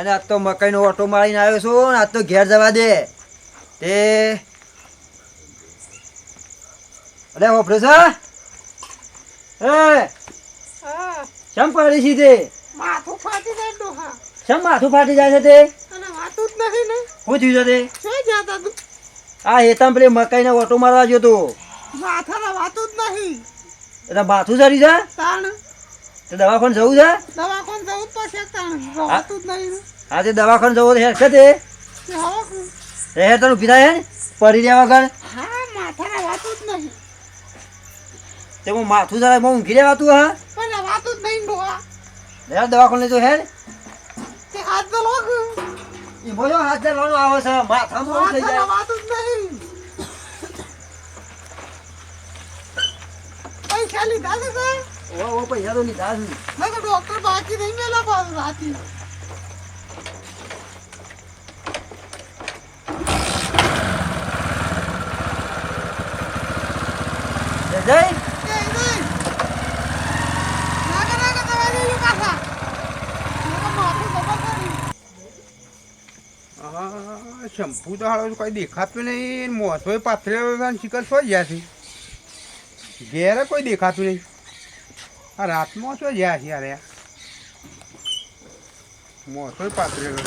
અને આજ તો મકાઈનો ઓટો મારીને આવ્યો છું આજ તો ઘેર જવા દે. તે અરે ઓફરે છે એ હા. શમ પડી છે તે? માથું ફાટી જાય ડોહા. શમ માથું ફાટી જાય છે તે? અને વાતું જ નથી ને. શું થયું છે તે? શું જાતા તું આ હેતામ પેલી મકાઈનો ઓટો મારવા ગયો તો. માથાના વાતું જ નહીં. એટલે માથું ચડી છે? તાણ. તે દવાખાન જવું છે? દવાખાન જવું જ પડશે તાણ? જ નહીં હા તે દવાખાન જવું તો? હેર છે તે તે તે હેર તને પીધા હે ને? પડી રહ્યા વગર? હા માથા વાતું જ નહીં. તે હું માથું જરા હું ઊંઘી રહેવાતું હા? પણ વાતું જ નહીં ડોહા યાર દવાખાન લેજો હેર તે હાથ તો લોક એ બોલો હાથ જવાનું આવે છે માથામાં બહુ થઈ જાય. વાતું જ નહીં. પૈસા લીધા છે ઓ ઓ પૈસા તો લીધા છે. મેં તો ડોક્ટર બાકી નહીં મેલા પાસ રાતી. જય નહીં શંભુ તો હાલો કોઈ દેખાતું નહીં. મોસો પાથરેલો શિકર સોઈ ગયા છે. ઘેરે કોઈ દેખાતું નહીં. આ રાતમાં શું ગયા છે યાર? યાર પાથરેલો.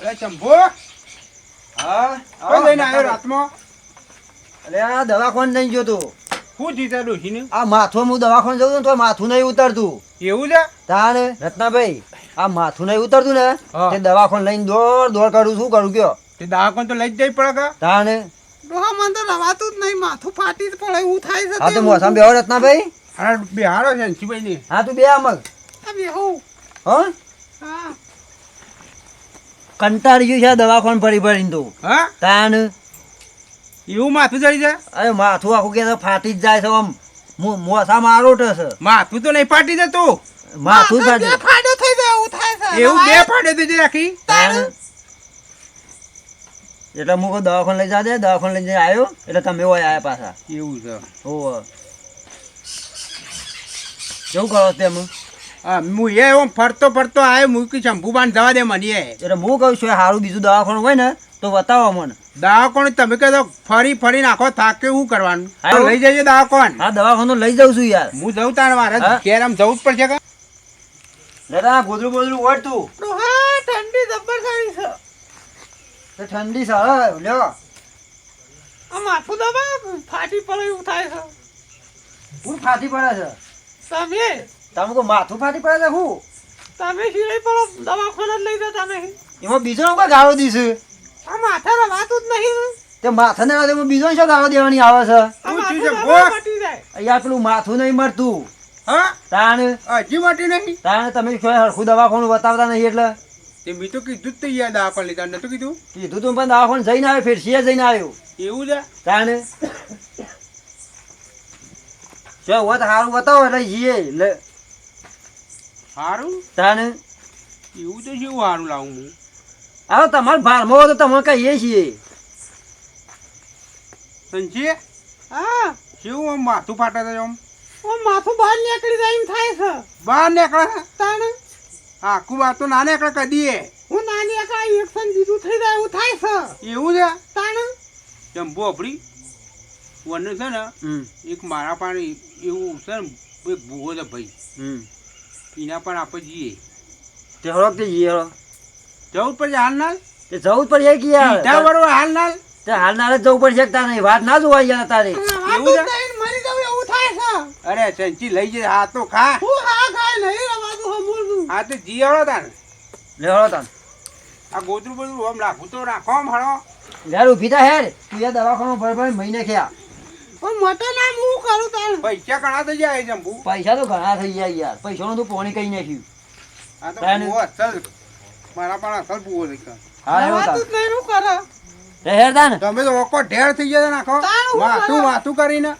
અરે શંભુ હા? લઈને આવ્યો રાતમાં અરે આ દવાખાને નહીં ગયો તો. શું જીતા ડોશીને આ માથું હું દવાખાને જઉં તો માથું નહીં ઉતરતું. એવું છે? તારે રત્નાભાઈ આ માથું નહીં ઉતરતું ને તે દવાખાને લઈને દોડ દોડ કરું શું કરું કયો? તે દવાખાને તો લઈ જ જઈ પડે કા? તાને ડોહા મન તો રવાતું જ નહીં માથું ફાટી જ પડે એવું થાય છે હા તો મોસમ મોસામાં રત્ના ભાઈ. હા બિહારો છે શિવાયની હા તું બે આમક આ હો? હા. કંટાળી ગયું છે આ દવાખાને ફરી ફરીને તું. હા? તાન એવું માથું ચડી જાય? અરે માથું આખું કે ફાટી જ જાય છે આમ. મોસા મારો છે માથું તો નહીં ફાટી જતું. માથું ફાટી ફાડો થઈ જાય. એવું થાય છે? એવું બે પાડે તો રાખી એટલે હું કહું દવાખાને લઈ જાજે દવાખાને લઈ જઈને આવ્યો એટલે તમે હોય આવ્યા પાછા. એવું છે. ઓ કેવું કરો તેમ? હા હું એ એમ ફરતો ફરતો આવ્યો મૂકી શંભુબાન જવા દે મને એ. એટલે હું કહું છું સારું બીજું દવાખાનું હોય ને તો બતાવો મને. દવાખાનું તમે કહો ફરી ફરી નાખો થાકે શું કરવાનું. લઈ જજો દવાખાન. હા દવાખાનું લઈ જાઉં છું યાર. હું જઉં તાર મારે? ઘેર આમ જવું જ પડશે કે? દાદા ગોદરું ગોદરું ઓઢ તું. ઠંડી જબ્બર સારી છે. તે ઠંડી સારા લ્યો. આ માથું દબા ફાટી પડે એવું થાય છે. હું ફાટી પડે છે? તમે? તમે કહો માથું ફાટી પડે છે હું? તમે સિવાય પડો દવાખાને જ લઈ જતા નહીં એમાં બીજો કોઈ ગાળો દીશું આ માથા રવાતું જ નહીં. તે માથાને ને બીજો શું ગાળો દેવાની આવે છે? અહીંયા પેલું માથું નહીં મળતું હા? તાણ? હજી માટે નહીં? તાણ તમે હરખું દવાખાનું બતાવતા નહીં એટલે? તે મેં તો કીધું જ તો નતું કીધું? કીધું તું પણ દવાખાને જઈને આવ્યો ફેરસીએ જઈને આવ્યો. એવું છે? તાણ? જો હોત સારું બતાવો એટલે જઈએ લે. સારું તાણ? એવું તો શું સારું લાવું હું? હવે તમારે ભારમાં હોય તો તમે કહીએ છીએ. સંજય? હા? કેવું આમ માથું ફાટે છે આમ આ માથું બહાર નીકળી જાય એમ થાય છે. બહાર નીકળે તાણ? આખું વાત તો ના નીકળે કદીએ હું નાની એકા એક્શન બીજું થઈ જાય એવું થાય છે. એવું છે? તાણ? જંબુ આપડી વન છે ને એક મારા પણ એવું છે ને એક ભૂવો છે ભાઈ. હમ. એના પણ આપણે જઈએ. તે હળક તે જઈએ હળક જવું પડશે હાલ નાલ તે જવું જ પડશે કે યાર? બરોબર હાલ નાલ તે હાલ જ જવું પડશે તારે? વાત ના જોવા યાર તારે. ને એવું છે? અરે સંચી લઈ જઈ હા તો ખા. હું હા ખાય નહીં રવાતું હમુરનું હા તો જી હળો તાર લે હળો તાન આ ગોદરું બધું આમ રાખું તો રાખો આમ હળો. યાર ઊભી તા હેર. તું એ દવાખાનું ભર ભર મહિને ખ્યા. પણ મોટો નામ હું કરું તાન પૈસા ઘણા થઈ જાય જંબુ. પૈસા તો ઘણા થઈ જાય યાર. પૈસાનું તો પોણી કઈ નાખ્યું. આ તો તાને. ભૂવો અસલ મારા પણ અસલ ભૂવો દેખા હા એવો તાન જ નહીં હું કરે. હેર તાન તમે તો ઓકો ઢેર થઈ જાય નાખો. માથું માથું કરીને.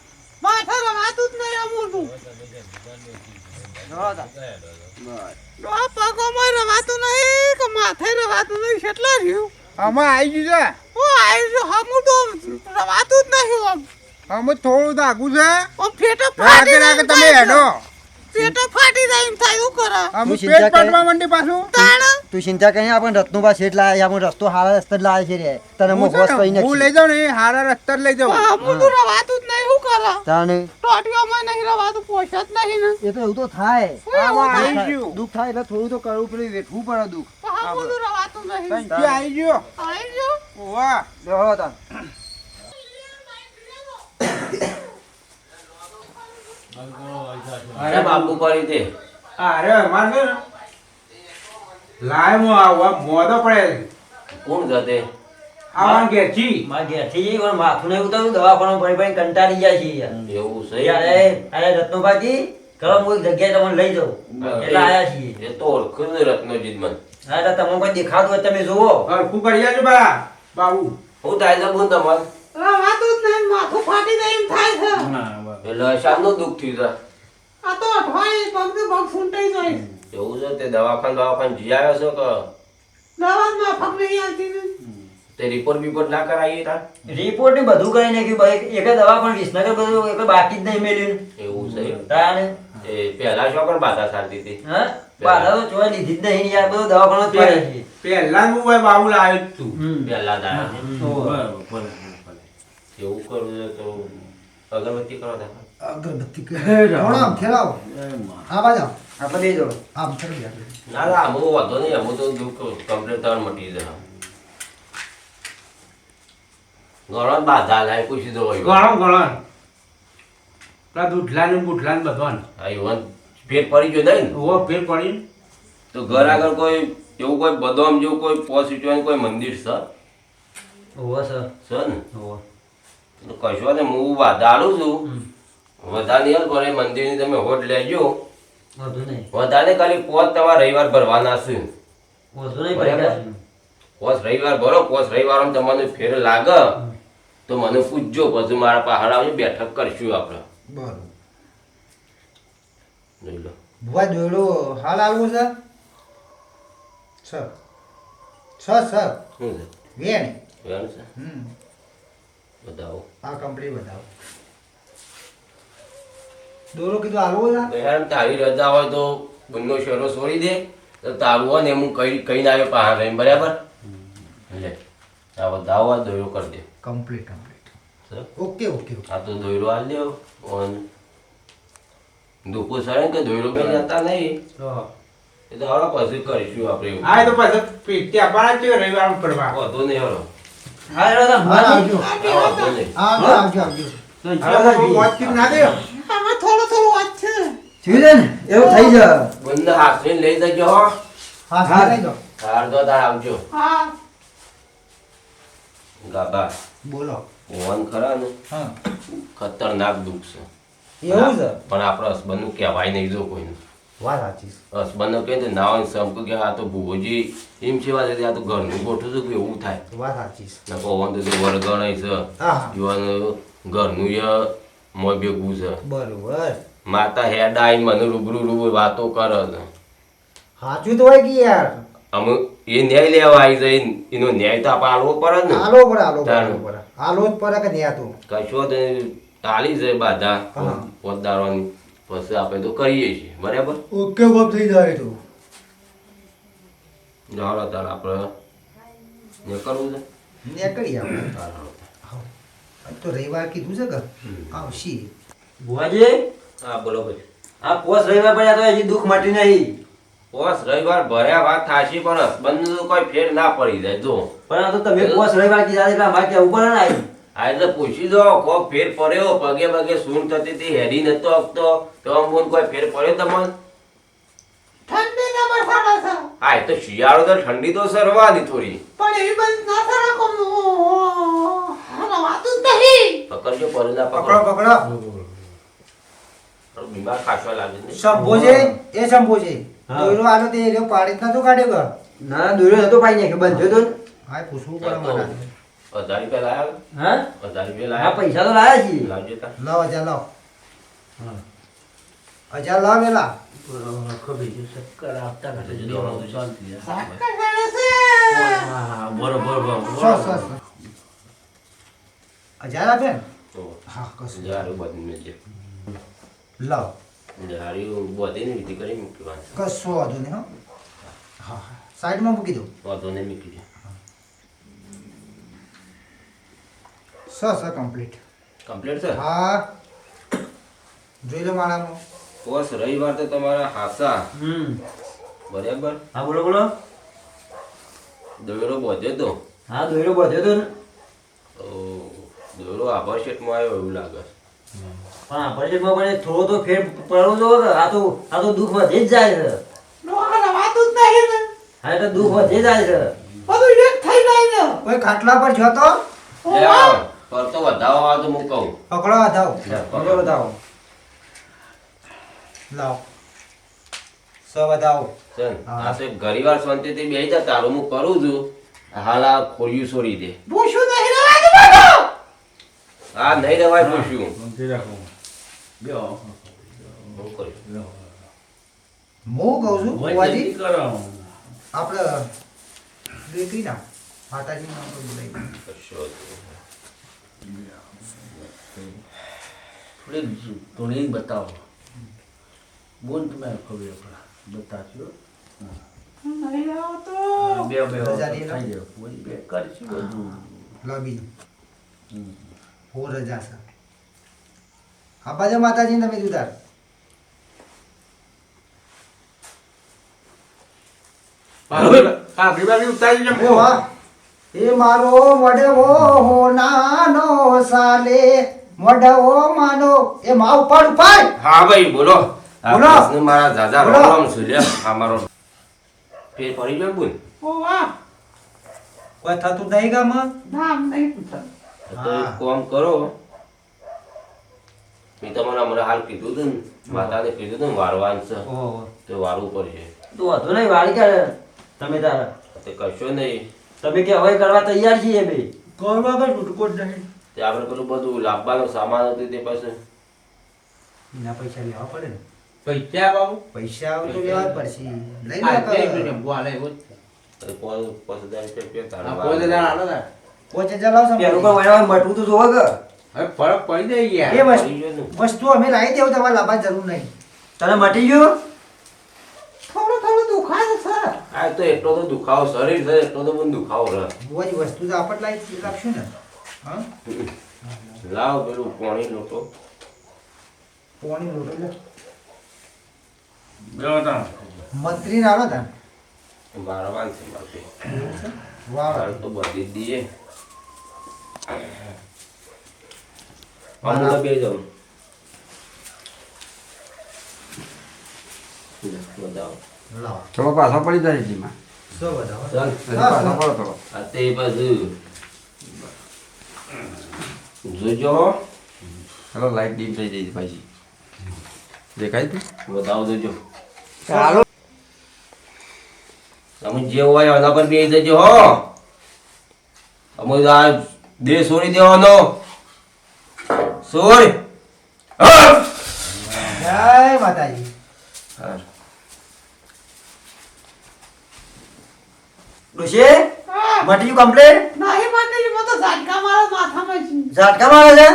માથે રવાતું જ નહીં તાન. પગોમાં રવાતું નહીં કે માથે રવાતું નહીં કેટલા રહ્યું આમાં આવી ગયું છે? હું આવી છું. હમું તો રવાતું જ નહીં આમ. થોડું દાગું છે. ઓ ફેટો તમે હેડો. છે. ફાટી જાય એમ થાય શું કરે અમે પેટ પાટવા માંડી પાછું તાણ તું ચિંતા કરીને આપણે રત્નો પાસે એટલે આપણે રસ્તો હારા રસ્તે લાવે છે રે તને હું હું છે હોશ હું લઈ જાઉં ને હારા રસ્તે લઈ જાઉં આ બધું રવાતું જ નહીં શું કરે તાને ટોટીઓમાં નહીં રવાતું પોષા નહીં ને એ તો એવું તો થાય દુઃખ આવી થાય. ગયું. દુઃખ થાય એટલે થોડું તો કરવું પડે વેઠવું પડે દુઃખ આ બધું રવાતું નહીં આવી ગયો આવી ગયો વાહ. અરે બાપુ પડી દે અરે અમાર ને? લાય મો આવા મોદો પડે કોણ જતે? આવાન કે છી મારા ઘેરથી પણ માથું નહીં ઉતાર્યું દવાખાનું ભરી ભરી કંટાળી જાય છે યાર. એવું છે. અરે અરે રત્નોબાજી કરો હું એક જગ્યાએ તમને લઈ જાઉં. એટલે આયા છીએ. એ તો ઓળખું જ રત્નજીત મન. હા તમને કોઈ દેખાતું હોય તમે જુઓ. હરખું કરી આવજો બા બાબુ. હું થાય તો બોલ તમારે? વાતું જ નહીં માથું ફાટી જાય એમ થાય છે. એટલે શાનું દુઃખ થયું છે આ તો ભાઈ પગ ને પગ ફૂંટાઈ જાય. એવું છે? તે દવાખાન દવાખાન જી આવ્યો છો કે? દવા જ નહીં આવતી ને. તે રિપોર્ટ બિપોર્ટ ના કરાવી તા? રિપોર્ટ ને બધું કઈ નાખ્યું ભાઈ. એક દવા પણ વિસનગર બધું એક બાકી જ નહીં મેલ્યું. એવું છે? તાને એ પહેલા શું પણ બાધા સારતી હતી? હા? બાધા તો જોવા લીધી જ નહીં યાર બધું દવાખાનો જ પહેલા નું હોય બાબુ લાવ્યો તું પહેલા દાડા છે. એવું કરવું છે તો અગરબત્તી કરો તા અગરબત્તી કરે ખેલાવો આ બાજુ આપણે બે જો. આમ ચડી જાય ના ના અમુક વાંધો નહીં અમુક તો દુઃખ કમ્પ્લેટ થવાનું મટી જાય. ઘણો બાધા લાય પૂછી દો ગણો ગણો પેલા દૂધલા ને બુઢલા ને બધવાન યુવાન પડી ગયો નહીં ઓ ઓવો ફેર પડી. તો ઘર આગળ કોઈ એવું કોઈ બદામ જેવું કોઈ પોઝિટિવ કોઈ મંદિર સર ઓવા સર સર ને? તો કશો ને હું વધારું છું. વધારે યાર ભરે મંદિરની તમે હોટ લેજો વધારે ખાલી પોત તમારે રવિવાર ભરવાના છે. નહીં પોસ રવિવાર ભરો પોસ રવિવાર તમને ફેર લાગે. તો મને પૂછજો પછી મારા પહાડ આવજો બેઠક કરશું આપણે. બરોબર. ભુવા દોડો હાલ આવું છે? છ. છ સર શું છે? વેણ. વેણ છે? હમ. બતાવો આ કંપની બતાવો દોરો કીધું હાલવો ના બહેન તારી રજા હોય તો બંને શેરો છોડી દે. તો તારું હોય ને એમ હું કઈ કઈ આવ્યો પહાડ રહીને બરાબર? લે આ બતાવો આ દોયરો કરી દે. કમ્પ્લીટ કમ્પ્લીટ ઓકે ઓકે આ તો દોરો હાલ લેવો ઓન. દુઃખો સરે કે દોયરો કઈ જતા નહીં. એ તો હવે પછી કરીશું આપણે આ તો પછી પેટી આપવાના છે રવિવાર પડવા વાંધો નહીં હવે બોલો. ઓન ખરા ને? ખતરનાક દુઃખ છે. એવું છે? પણ આપણે હસબન્ડનું કહેવાય નહીં જો કોઈને. વાત સાચી છે. હસબન્ડનો કહે ના હોય કે આ તો ભૂવોજી એમ છે વાત આ તો ઘરનું ગોઠવું છે કે એવું થાય. વાત સાચી છે ના કહો તો વરગણાય છે. યુવાન ઘરનું ય મોય ભેગું છે. બરોબર. માતા હેડ આઈ મને રૂબરૂ રૂબરૂ વાતો કરે છે. સાચું તો હોય કે યાર? અમે એ ન્યાય લેવા આવી જાય એનો ન્યાય તો આપણે આલવો પડે ને. આલવો પડે આલવો પડે તારું. આલો પર આલો જ પડે કે ન્યાય તો કશો ચાલી જાય બાધા. પોતદારોની પછી આપણે તો કરીએ છીએ બરાબર? ઓકે ઓકે થઈ જાય તો. જાણો તાર આપણે ને કરવું છે ને કરી આપણે હાલો. તો રવિવાર કીધું છે કે આવશી. બુવાજી હા બોલો ભાઈ. આ પોસ રવિવાર પડ્યા તો હજી દુઃખ મટી નહીં. પોસ રવિવાર ભર્યા વાત થાશી પણ હસબન્ડ કોઈ ફેર ના પડી જાય જો પણ આ તો તમે પોસ રવિવાર કીધા એટલે અમારે ત્યાં ઉપર ના આવી આ એટલે પૂછી દો કોક ફેર પડ્યો? પગે પગે સૂન થતી હતી હેડી નતો આપતો તો આમ બોલ કોઈ ફેર પડ્યો તમને? ઠંડી ના બરસાડે છે હા એ તો શિયાળો તો ઠંડી તો સરવાની થોડી. પણ એવી બંધ ના સરે રવાતું નહીં. પકડજો પરેલા પકડો. પકડો પકડો. બીમાર ખાસવા લાગે છે સંભોજે એ સંભોજે દોરો આનો તે પાડી નતો કાઢ્યો ના દોરો નતો પાઈ નાખ્યો બંધ થયો તો હા પૂછવું પડે મારા હજાર રૂપિયા લાયા હા? હજાર રૂપિયા લાયા? પૈસા તો લાયા છીએ. લાવજો તાર લાવ હજાર લાવ. હજાર લાવ સો. હજાર આપે? તો હા કશું હારું બધું મેળજે લાવ. હારું બધીને વિધિ કરી મૂકવાની કશો વાંધો નહીં હા હા. સાઈડમાં મૂકી દો. વાંધો નહીં મૂકી દે. સ સર કમ્પ્લીટ કમ્પ્લીટ સર હા. જોઈ લો માળામાં બસ રવિવાર તો તમારા હાસા. હમ. બરાબર? હા બોલો બોલો. દોયરો બધ્યો તો? હા દોયરો બધ્યો તો ને. દોયરો આભાર શેઠમાં આવ્યો એવું લાગે. પણ આભાર શેટમાં પણ થોડો તો ફેર પડવો તો આ તો આ તો દુઃખ વધે જ જાય છે. જ હા એટલે દુઃખ વધે જાય છે. બધું એક થઈ જાય ને કોઈ ખાટલા પર છો તો? ફરતો વધાવો આવે તો હું કહું. પકડો વધાવો. પકડો. વધાવો. લાવ. સ વધાવો. ચલ હા. આ તો ઘણીવાર શાંતિથી બેહી જા તારું હું કરું છું. હાલ આ ખોલ્યું છોડી દે. ભૂસું નહીં બધું આ નહીં રેવાય પૂછ્યું હું કરું હું કહું છું ફુવાજી આપણે દેખી ના. માતાજી નામ બોલાવી કશો વાંધો થોડી બતાવો. બોલ તમે ખબર આપણા બતાવજો બે બે. થઈ કોઈ બે કરશું બધું. લોબી હો. રજા હા બાજુ માતાજી તમે જુદાર એ મારો મોઢવો હોનાનો સાલે. મોઢવો માનો. એ માં ઉપાડ ઉપાડ હા ભાઈ બોલો. બોલો. મારા દાદા રામ રામ છે મારો ફેર પડી ગયો બોલ. ઓ વાહ. કોઈ થતું નહીં ગામાં ધામ નહીં તો કોમ કરો. મેં તમને હમણાં હાલ કીધું હતું ને માતાને કીધું હતું વારવાનું છે. તો વારવું પડશે. તું વધુ નહીં વાળી કાઢે તમે તારા. તે કશો નહીં. તમે કે હવે કરવા તૈયાર છીએ બે કરવા કઈ છૂટકો જ નહીં તે આપણે પેલું બધું લાવવાનું સામાન હતું તે પાસે. એના પૈસા લેવા પડે ને. પૈસા બાબુ પૈસા આવે તો લેવા પડશે. લઈ આ લે તે એવું તો પાંચ પાંચ હજાર રૂપિયા પે આ તારે પોતે જણા આલો ને. પોચે ચલાવશો પેલું કોઈ વાળા મટવું તો જોવે કે? હવે ફરક પડી જાય યાર. ને. વસ્તુ અમે લાવી દેવું તમારે લાવવાની જરૂર નહીં. તને મટી ગયું? આ તો એટલો તો દુખાવો શરીર છે એટલો તો પણ દુખાવો રહે બધી વસ્તુ તો આપણ લાવી લાવશું ને. હા? લાવ પેલું પાણી લોટો. પાણી લોટો લે. બેવો તમે મંત્રી ના આવ્યો તા. મારવાન છે? મારે વાહ તો બધી દીએ. અમુક બે જાઉં બતાવો થોડો પાછો પડી જાય જીમાં પાછો પડો થોડો. આ તે બાજુ. જોજો. ચાલો લાઈટ ડીમ થઈ જઈ પાછી. દેખાય તું બતાવો જોજો. ચાલો તમે જે હોય એના પર બેસી જજો હો. અમે આ દેહ છોડી દેવાનો. છોડ. જય માતાજી. હા. ડોશી મટી ગયું કમ્પ્લીટ નહીં માટે મને તો ઝાટકા મારા માથામાં છે. ઝાટકા મારે છે?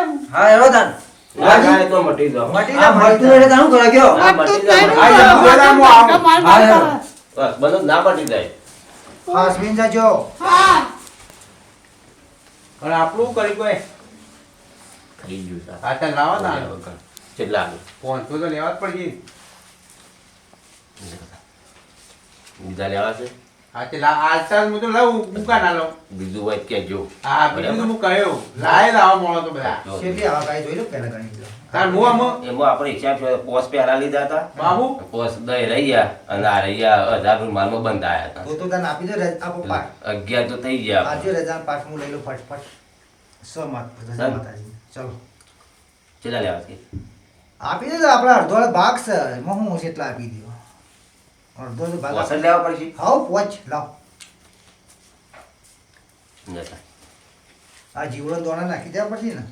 હું. હા એનો તાન. ના જાય મટી કરે ગયો હા, જાય. હા, કરે. બસ બધું ના મટી જાય. હાસમીન જજો હા. પણ આપણું કરી કોઈ? થઈ ગયું સાહેબ. આ ચાલ લાવો ને કેટલા? પાંચસો તો લેવા જ પડશે. બીજા લેવા છે? આ તે લા- આ ચાલ હું તો લઉં મૂકા ના લઉં બીજું હોય કેજો હા બીજું તો હું કહ્યું. લાય લાવા મળો તો બધા. આવા કાંઈ જોઈ લો પહેલા ગણી તાર હું આમ એમાં આપણે હિસાબ છે પોસ પહેલા લીધા હતા. બાબુ? પોસ દઈ રહ્યા અને આ રહ્યા હજાર રૂપિયા માલમાં બંધ આવ્યા હતા. તો તો તને આપી દો રજ- આપો પાઠ. અગિયાર તો થઈ ગયા આજે રજા પાઠ હું લઈ લો ફટફટ. સ માત ચાલ. માતાજી. ચલો. કેટલા લેવા આપી દો આપણે અડધો ભાગ છે. એમાં હું એટલા આપી દો અડધો તો ભાગ. પોસ લેવા પડશે? હાવ પોચ લાવ. આ જીવડો દોણા નાખી દેવા પડશે ને?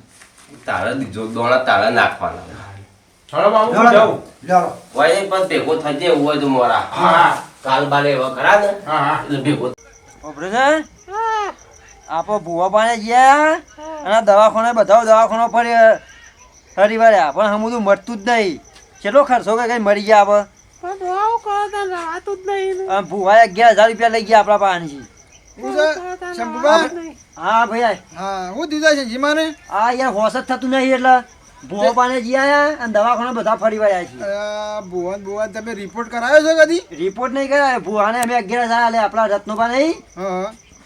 તારા દીજો દોણા તારા નાખવાના. ચલો બાબુ લો, હું લો, જાઉં લો, લો. પણ ભેગો થજે એવું હોય તો મોરા હા કાલ બાલે એવા ખરા ને હા હા. એટલે ભેગો ઓ આપો ભૂવા પાને ગયા અને દવાખાને બધા દવાખાનો ફરી ફરી વળ્યા પણ હમ બધું મળતું જ નહીં. કેટલો ખર્ચો કે કઈ મરી ગયા આપણે પણ જ ભૂવાએ અગિયાર હજાર રૂપિયા લઈ ગયા આપણા પાસેથી હું હા ભાઈ હા હું દીધા છે જીમાને? આ યાર હોશ જ થતું નહીં એટલે ભૂવા પાને આયા અને દવાખાના બધા ફરી વળ્યા છે. ભુવન ભુવન તમે રિપોર્ટ કરાયો છે કદી? રિપોર્ટ નહીં કર્યા ભુવાને અમે અગિયાર હજાર આલે આપણા રત્નોબા નહીં.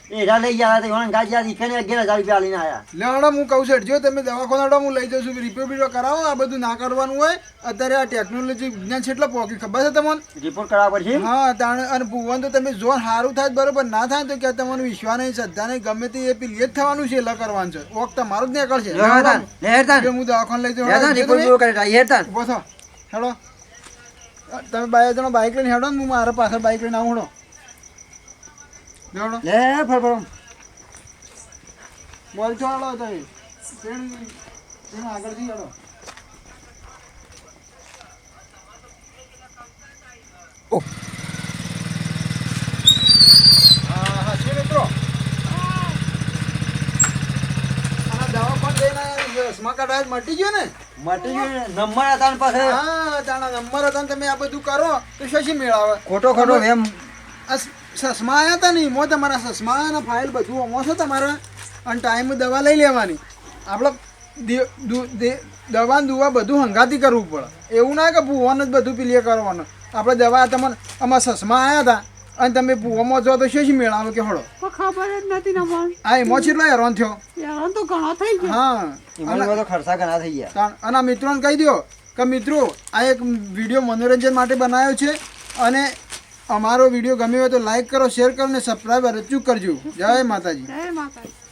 એરા લઈ ગયા હતા એવાને ગાજ્યા દીકરીને અગિયાર હજાર રૂપિયા લઈને આવ્યા લેવાડો હું કહું છું જો તમે દવાખાના હું લઈ જાઉં છું રિપોર્ટ બીપોર્ટ કરાવો આ બધું ના કરવાનું હોય અત્યારે આ ટેકનોલોજી વિજ્ઞાન છે એટલે પોકી ખબર છે તમને? રિપોર્ટ કરાવવા પડશે હા તાણ અને ભુવન તો તમે જો સારું થાય બરોબર ના થાય તો કે તમારું વિશ્વાસ નહીં શ્રદ્ધા નહીં ગમે તે એ પેલી જ થવાનું છે એટલે કરવાનું છે. ઓક તમારું જ નીકળશે લે લે. હું દવાખાને લઈ જઉં હેડો, રિપોર્ટ તમે? હેડો. બાય જણો બાઇક લઈને હેડો ને હું મારા પાછળ બાઇક લઈને આવું હેડો. હેડો લે ફર ફર બોલ છો હેડો તમે ટ્રેન ટ્રેન આગળથી હેડો હા હા છે મિત્રો. આ દવા પણ લઈને આવ્યા, મટી ગયો ને. મટી ગયો નંબર હતા ને પાસે. હા તાણા નંબર હતા ને તમે આ બધું કરો તો શશી મેળાવે. ખોટો ખોટો એમ. સસમા આવ્યા હતા ને એમાં તમારા સસમા અને ફાઇલ બધું અમો છે તમારે? અને ટાઈમ દવા લઈ લેવાની. આપણે દે- દવા દુવા બધું હંગાતી કરવું પડે. એવું ના કે ભૂવાનું જ બધું પીલીએ કરવાનું. આપણે દવા તમને અમારા સસમા આવ્યા હતા અને તમે ભૂવામાં જો તો શું મેળાવે કે હળો? પણ ખબર જ નથી ને મને આ એમાં કેટલો હેરાન થયો? હેરાન તો ઘણો થઈ ગયો. હા. એમાં તો ખર્ચા ઘણા થઈ ગયા. અને મિત્રોને કહી દો કે મિત્રો આ એક વીડિયો મનોરંજન માટે બનાવ્યો છે અને અમારો વીડિયો ગમ્યો હોય તો લાઈક કરો, શેર કરો અને સબસ્ક્રાઈબ રજૂ કરજો. જય માતાજી. જય માતાજી.